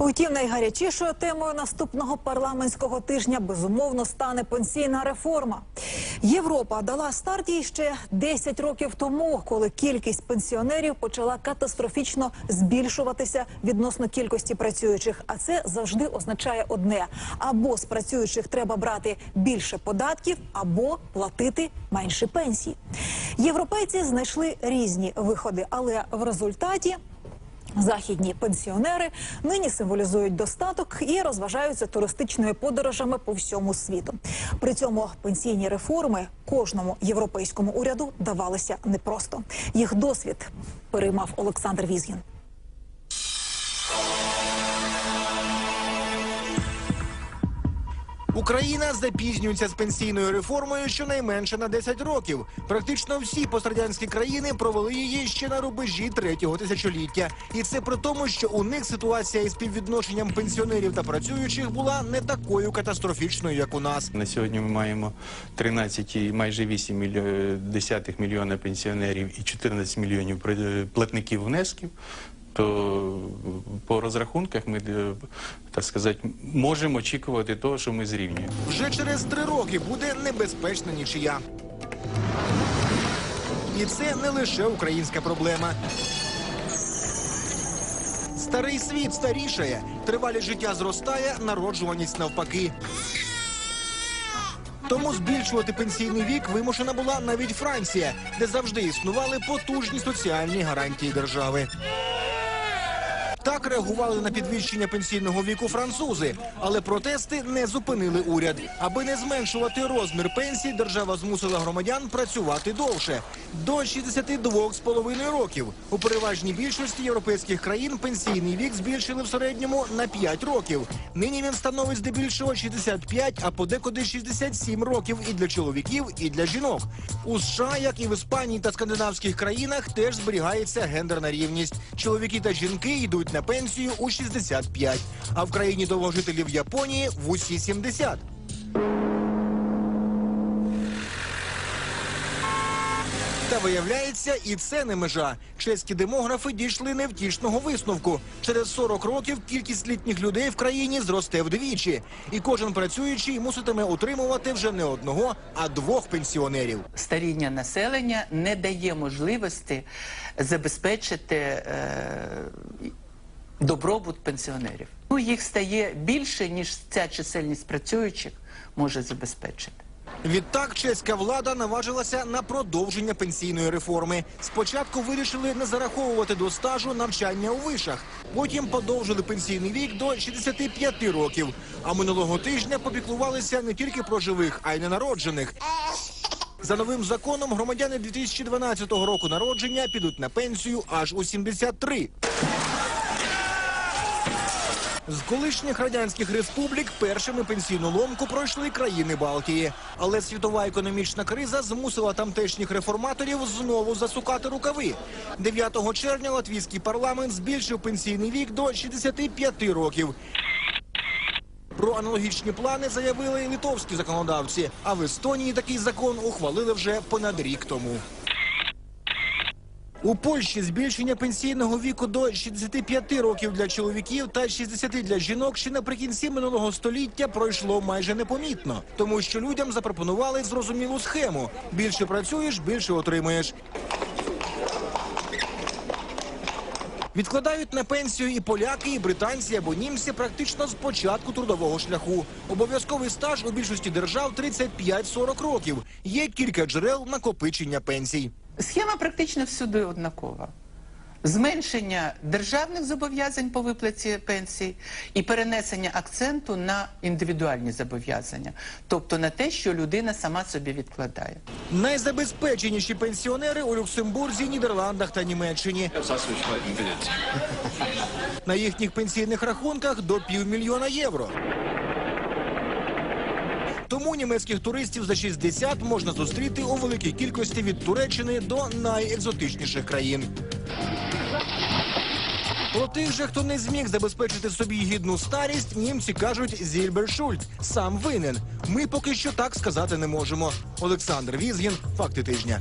Утім, найгарячішою темою наступного парламентського тижня безумовно стане пенсійна реформа. Європа дала старт їй ще 10 років тому, коли кількість пенсіонерів почала катастрофічно збільшуватися відносно кількості працюючих. А це завжди означає одне: або з працюючих треба брати більше податків, або платити менше пенсій. Європейці знайшли різні виходи, але в результаті Західні пенсіонери нині символізують достаток і розважаються туристичними подорожами по всьому світу. При цьому пенсійні реформи кожному європейському уряду давалися непросто. Їх досвід переймав Олександр Візгін. Україна запізнюється з пенсійною реформою щонайменше на 10 років. Практично всі пострадянські країни провели її ще на рубежі третього тисячоліття, і це при тому, що у них ситуація із співвідношенням пенсіонерів та працюючих була не такою катастрофічною, як у нас. На сьогодні ми маємо 13, і майже 8 мільйо- десятих мільйона пенсіонерів і 14 мільйонів платників внесків. То по розрахунках ми, е, так сказати, можемо очікувати того, що ми зрівнюємо. Вже через три роки буде небезпечна нічия. І це не лише українська проблема. Старий світ старішає, тривалість життя зростає, народжуваність навпаки. Тому збільшувати пенсійний вік вимушена була навіть Франція, де завжди існували потужні соціальні гарантії держави. Так реагували на підвищення пенсійного віку французи, але протести не зупинили уряд. Аби не зменшувати розмір пенсій, держава змусила громадян працювати довше до 62,5 років. У переважній більшості європейських країн пенсійний вік збільшили в середньому на 5 років. Нині він становить здебільшого 65, а подекуди 67 років і для чоловіків, і для жінок. У США, як і в Іспанії та скандинавських країнах, теж зберігається гендерна рівність. Чоловіки та жінки йдуть на пенсію у 65, а в країні довгожителів Японії в усі 70. Та виявляється, і це не межа. Чеські демографи дійшли невтішного висновку. Через 40 років кількість літніх людей в країні зросте вдвічі, і кожен працюючий муситиме утримувати вже не одного, а двох пенсіонерів. старіння населення не дає можливості забезпечити е, добробут пенсіонерів. Ну, їх стає більше, ніж ця чисельність працюючих може забезпечити. Відтак чеська влада наважилася на продовження пенсійної реформи. Спочатку вирішили не зараховувати до стажу навчання у вишах, потім подовжили пенсійний вік до 65 років. А минулого тижня попіклувалися не тільки про живих, а й ненароджених. За новим законом громадяни 2012 року народження підуть на пенсію аж у 73. З колишніх радянських республік першими пенсійну ломку пройшли країни Балтії. Але світова економічна криза змусила тамтешніх реформаторів знову засукати рукави. 9 червня латвійський парламент збільшив пенсійний вік до 65 років. Про аналогічні плани заявили і литовські законодавці. А в Естонії такий закон ухвалили вже понад рік тому. У Польщі збільшення пенсійного віку до 65 років для чоловіків та 60 для жінок ще наприкінці минулого століття пройшло майже непомітно, тому що людям запропонували зрозумілу схему: більше працюєш, більше отримуєш. Відкладають на пенсію і поляки, і британці або німці практично з початку трудового шляху. Обов'язковий стаж у більшості держав 35-40 років. Є кілька джерел накопичення пенсій. Схема практично всюди однакова. Зменшення державних зобов'язань по виплаті пенсій і перенесення акценту на індивідуальні зобов'язання, тобто на те, що людина сама собі відкладає. Найзабезпеченіші пенсіонери у Люксембурзі, Нідерландах та Німеччині. На їхніх пенсійних рахунках до півмільйона євро. Тому німецьких туристів за 60 можна зустріти у великій кількості від Туреччини до найекзотичніших країн. Про тих же, хто не зміг забезпечити собі гідну старість, німці кажуть Зільбершульт. Сам винен. Ми поки що так сказати не можемо. Олександр Візгін, факти тижня.